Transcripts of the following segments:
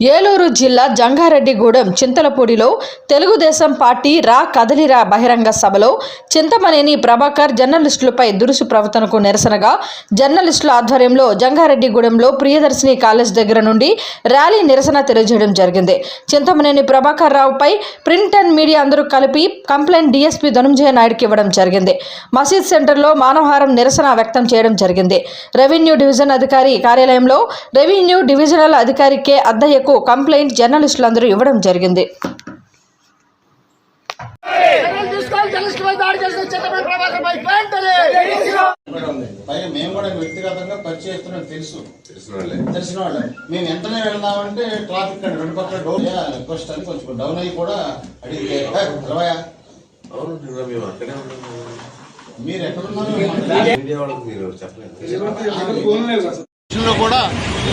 ఏలూరు జిల్లా జంగారెడ్డిగూడెం చింతలపూడిలో తెలుగుదేశం పార్టీ రా కదలిరా బహిరంగ సభలో చింతమనేని ప్రభాకర్ జర్నలిస్టులపై దురుసు ప్రవర్తనకు నిరసనగా జర్నలిస్టుల ఆధ్వర్యంలో జంగారెడ్డిగూడెంలో ప్రియదర్శిని కాలేజ్ దగ్గర నుండి ర్యాలీ నిరసన తెలియజేయడం జరిగింది. చింతమనేని ప్రభాకర్ రావుపై ప్రింట్ అండ్ మీడియా అందరూ కలిపి కంప్లైంట్ డీఎస్పీ ధనుంజయ నాయుడుకి ఇవ్వడం జరిగింది. మసీద్ సెంటర్లో మానవహారం నిరసన వ్యక్తం చేయడం జరిగింది. రెవెన్యూ డివిజన్ అధికారి కార్యాలయంలో రెవెన్యూ డివిజనల్ అధికారి కె అద్దయ్యకు కంప్లైంట్ జర్నలిస్టులందరూ ఇవ్వడం జరిగింది. మేము కూడా వ్యక్తిగతంగా పరిచయిస్తున్నాం తెలుసు. తెలిసిన వాళ్ళే మేము వెంటనే వెళ్దామంటే ట్రాఫిక్ అండి రెండు పక్కల డోర్ రిక్వెస్ట్ అని కొంచెం డౌన్ అయ్యి కూడా అడిగితే "ఏ, తెలవయ్యా అవును నిన్న మేము అక్కడే ఉన్నాము మీరు ఎక్కడున్నారు? కూడా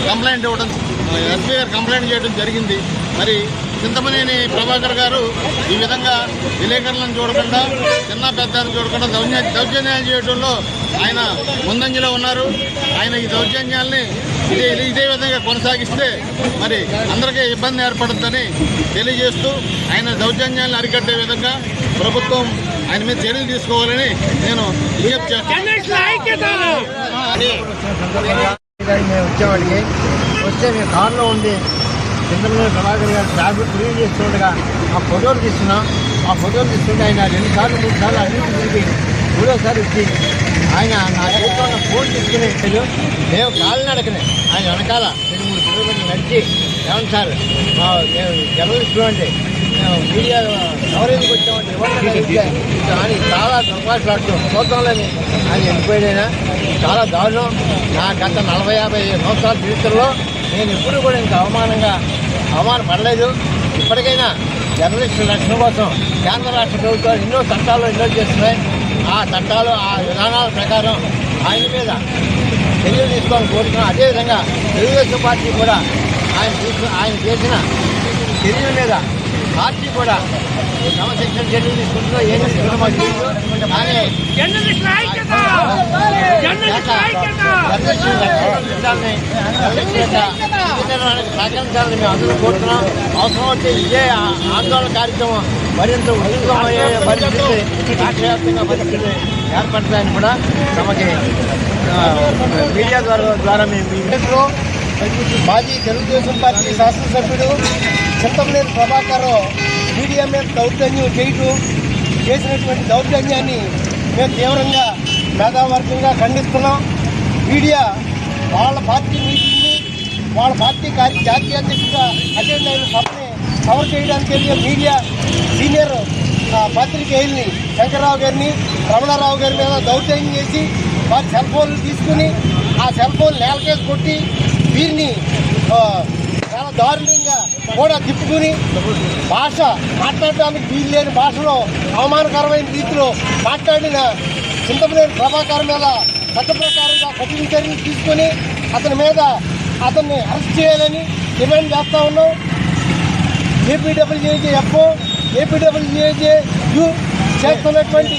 కంప్లైంట్ ఇవ్వడం ఎస్పీ గారు కంప్లైంట్ చేయడం జరిగింది. మరి చింతమనేని ప్రభాకర్ గారు ఈ విధంగా విలేకరులను చూడకుండా చిన్న పెద్దలను చూడకుండా దౌర్జన్య దౌర్జన్యాలు చేయడంలో ఆయన ముందంజలో ఉన్నారు. ఆయన ఈ దౌర్జన్యాల్ని ఇదే ఇదే విధంగా కొనసాగిస్తే మరి అందరికీ ఇబ్బంది ఏర్పడుతుందని తెలియజేస్తూ ఆయన దౌర్జన్యాలను అరికట్టే విధంగా ప్రభుత్వం ఆయన మీద చర్యలు తీసుకోవాలని నేను విజ్ఞప్తి చేస్తాను వచ్చేవాడికి వస్తే మేము కారులో ఉండి చంద్రబాబు ప్రభాకర్ గారు ట్యాబ్ క్లీన్ చేస్తుండగా ఆ ఫోటోలు తీస్తున్నాం. ఆ ఫోటోలు తీసుకుంటే ఆయన రెండు సార్లు మూడు సార్లు అన్ని తిరిగి మూడోసారి ఇచ్చి ఆయన నా చేతిలో ఫోన్ తీసుకునే వెళ్ళు. మేము కాళ్ళు నడకనే. ఆయన వెనకాల రెండు మూడు కిలోమీటర్లు నడిచి ఏమన్నా సార్ మేము జర్నలిస్టులు అంటే మేము మీడియా కవరేజ్కి వచ్చామంటే ఇవ్వండి అని చాలా తమాట్లాడుతూ చూద్దాంలేని ఆయన వెళ్ళిపోయాడైనా. చాలా దారుణం. నా గత నలభై యాభై సంవత్సరాల చరిత్రలో నేను ఎప్పుడు కూడా ఇంకా అవమానంగా అవమాన పడలేదు ఇప్పటికైనా జర్నలిస్టుల రక్షణ కోసం కేంద్ర రాష్ట్ర ప్రభుత్వాలు ఎన్నో చట్టాలు ఎన్నో చేస్తున్నాయి. ఆ చట్టాలు ఆ విధానాల ప్రకారం ఆయన మీద చర్యలు తీసుకోవాలని కోరుతున్నాం అదేవిధంగా తెలుగుదేశం పార్టీ కూడా ఆయన ఆయన చేసిన చర్యల మీద పార్టీ కూడా క్రమశిక్షణ చర్యలు తీసుకుంటుందో ఏం కానీ సహకరించాలని మేము అందరూ కోరుతున్నాం. అవసరం వచ్చే ఇదే ఆందోళన కార్యక్రమం మరింత ఉధృతమయ్యే పరిస్థితి రాష్ట్రవ్యాప్తంగా పరిస్థితి ఏర్పడతాయని కూడా తమకి మీడియా ద్వారా ద్వారా మేము విషయంలో మాజీ తెలుగుదేశం పార్టీ శాసనసభ్యుడు చింతమనేని ప్రభాకర్ మీడియా మీద దౌర్జన్యం చేయటం చేసినటువంటి దౌర్జన్యాన్ని మేము తీవ్రంగా మేధావర్గంగా ఖండిస్తున్నాం. మీడియా వాళ్ళ పార్టీ మీటింగ్ని వాళ్ళ పార్టీ కార్య జాతీయ అధ్యక్షుడిగా అటెండ్ అయిన సభని కవర్ చేయడానికి వెళ్ళే మీడియా సీనియర్ పత్రికేయుల్ని శంకర్రావు గారిని రమణారావు గారి మీద దౌర్జన్యం చేసి వారి సెల్ ఫోన్లు తీసుకుని ఆ సెల్ ఫోన్ నేలకేసి కొట్టి వీరిని చాలా దారుణి కూడా తిప్పుకుని భాష మాట్లాడడానికి వీలు లేని భాషలో అవమానకరమైన రీతిలో మాట్లాడిన చింతమనేని ప్రభాకర్ మీద చట్ట ప్రకారంగా కఠిన చర్యలు తీసుకొని అతని మీద అతన్ని అరెస్ట్ చేయాలని డిమాండ్ చేస్తూ ఉన్నాం. ఏపీడబ్ల్యూజేఎఫ్ ఏపీడబ్ల్యూజే యు చేస్తున్నటువంటి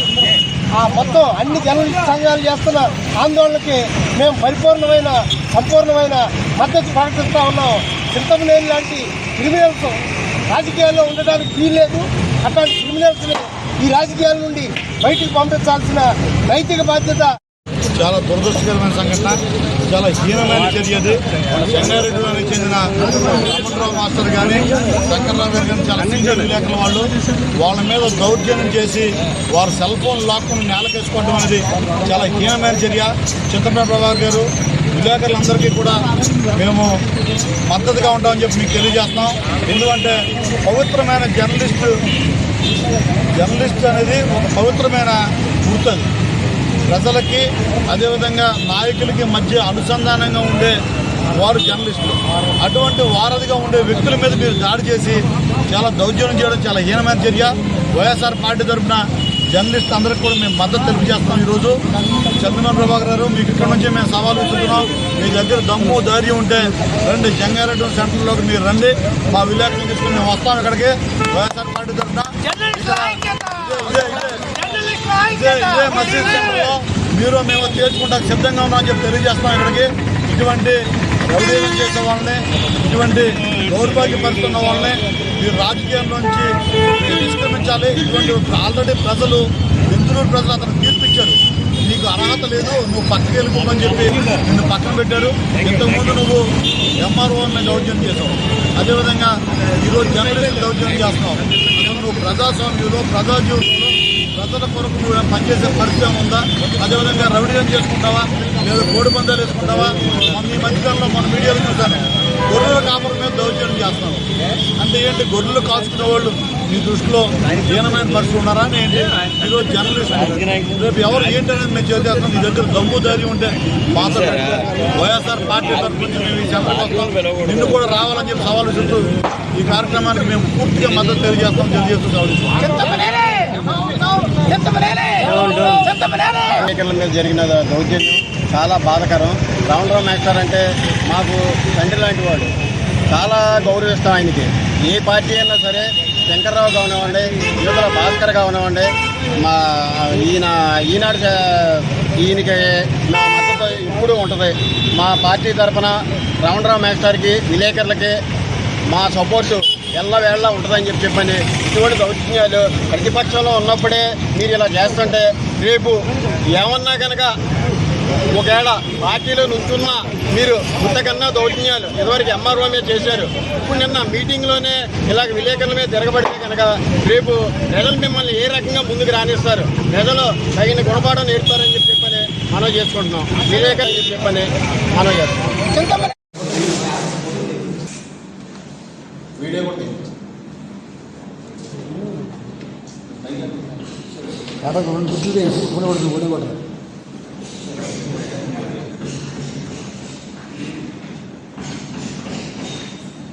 ఆ మొత్తం అన్ని జర్నలిస్ట్ సంఘాలు చేస్తున్న ఆందోళనకి మేము పరిపూర్ణమైన సంపూర్ణమైన మద్దతు ప్రకటిస్తూ ఉన్నాం. చింతమనేని లాంటి క్రిమినల్స్ రాజకీయాల్లో ఉండడానికి వీల్లేదు. అట్లాంటి క్రిమినల్స్ని ఈ రాజకీయాల నుండి బయటికి పంపించాల్సిన నైతిక బాధ్యత చాలా దురదృష్టకరమైన సంఘటన. చాలా హీనమైన చర్య అది. చెన్నారెడ్డిలోకి చెందిన రామరావు మాస్టర్ కానీ శంకర్రావు గారు కానీ చాలా సీనియర్ విలేకరుల వాళ్ళు వాళ్ళ మీద దౌర్జన్యం చేసి వారి సెల్ ఫోన్ లాక్కుని నేలకేసుకోవడం అనేది చాలా హీనమైన చర్య. చింతపేట ప్రభాకర్ గారు విలేకరులందరికీ కూడా మేము మద్దతుగా ఉంటామని చెప్పి మీకు తెలియజేస్తున్నాం. ఎందుకంటే పవిత్రమైన జర్నలిస్టు జర్నలిస్ట్ అనేది ఒక పవిత్రమైన గుర్తు ప్రజలకి అదేవిధంగా నాయకులకి మధ్య అనుసంధానంగా ఉండే వారు జర్నలిస్టులు. అటువంటి వారధిగా ఉండే వ్యక్తుల మీద మీరు దాడి చేసి చాలా దౌర్జన్యం చేయడం చాలా హీనమైన చర్య. వైఎస్ఆర్ పార్టీ తరఫున జర్నలిస్ట్ అందరికి కూడా మేము మద్దతు తెలియజేస్తున్నాం ఈరోజు. చంద్రబాబు ప్రభాకర్ గారు మీకు ఇక్కడ నుంచి మేము సవాల్ విసుకున్నాం మీ దగ్గర దమ్ము ధైర్యం ఉంటే రండి జంగారెడ్డి సెంటర్లోకి మీరు రండి. మా విలేకరులు తీసుకుని మేము వస్తాం ఇక్కడికి. వైఎస్ఆర్ పార్టీ తరఫున. మీరు మేము తీర్చుకుంటాం సిద్ధంగా ఉన్నామని చెప్పి తెలియజేస్తాం ఇక్కడికి. ఇటువంటి రౌడీలం చేసే వాళ్ళని ఇటువంటి దౌర్భాగ్యపరుస్తున్న వాళ్ళని మీరు రాజకీయాల్లోంచి నిష్క్రమించాలి ఇటువంటి ఆల్రెడీ ప్రజలు బెంగళూరు ప్రజలు అతను తీర్పిచ్చారు. నీకు అర్హత లేదు నువ్వు పక్కకి వెళ్ళిపోమని చెప్పి నిన్ను పక్కన పెట్టారు ఇంతకుముందు నువ్వు ఎంఆర్ఓని దౌర్జన్యం చేసావు అదేవిధంగా ఈరోజు జర్నలిస్ట్ దౌర్జన్యం చేస్తున్నావు. నువ్వు ప్రజాస్వామ్యంలో ప్రజా జీవితంలో ప్రజల కొరకు నువ్వు పనిచేసే పరిచయం ఉందా? అదేవిధంగా రౌడీయం చేసుకుంటావా? లేదా కోడి పందాలు వేసుకుంటావా? మొన్న ఈ మధ్యకాలంలో మన మీడియాలో చూశాను. గొర్రెల కాపురం మీద దౌర్జన్యం చేస్తున్నావు అంటే ఏంటి? గొర్రెలు కాల్చుకునే వాళ్ళు మీ దృష్టిలో హీనమైన పరిస్థితి ఉన్నారా? అని ఏంటి? ఈరోజు జర్నలిస్ట్ రేపు ఎవరు ఏంటి అనేది మేము చేసేస్తాం నీ దగ్గర దమ్ము ధైర్యం ఉంటే పాత వైఎస్ఆర్ పార్టీ తరఫు నుంచి నిన్ను కూడా రావాలని చెప్పి సవాలు చెప్తూ ఈ కార్యక్రమానికి మేము పూర్తిగా మద్దతు తెలియజేస్తాం. తెలియజేస్తూ సవాలు ఎన్నికల మీద జరిగిన దౌర్జన్యం చాలా బాధకరం. రామరావు మాస్టర్ అంటే మాకు తండ్రి లాంటి వాడు. చాలా గౌరవిస్తాం ఆయనకి. ఏ పార్టీ అయినా సరే శంకర్రావు కానివ్వండి యువతల భాస్కర్ కానివ్వండి మా ఈయన ఈనాడు ఈయనకి నా మద్దతు ఇప్పుడు ఉంటుంది. మా పార్టీ తరఫున రామరావు మాస్టర్కి విలేకరులకి మా సపోర్టు ఎల్లవేళ ఉంటుందని చెప్పి చెప్పండి. ఇటువంటి దౌర్జన్యాలు ప్రతిపక్షంలో ఉన్నప్పుడే మీరు ఇలా చేస్తుంటే రేపు ఏమన్నా కనుక ఒకవేళ పార్టీలో నుంచున్నా మీరు ఇంతకన్నా దౌర్జన్యాలు. ఇదివరకు ఎంఆర్ఓ మీద చేశారు. ఇప్పుడు నిన్న మీటింగ్లోనే ఇలాగ విలేకరుల మీద తిరగబడితే కనుక రేపు ప్రజలు మిమ్మల్ని ఏ రకంగా ముందుకు రాణిస్తారు ప్రజలు తగిన గుణపాఠం నేర్పుతారని చెప్పి చెప్పని మనం చేసుకుంటున్నాం. విలేకరులు చెప్పి చెప్పని మనం చేస్తాం రెండు గుడ్లు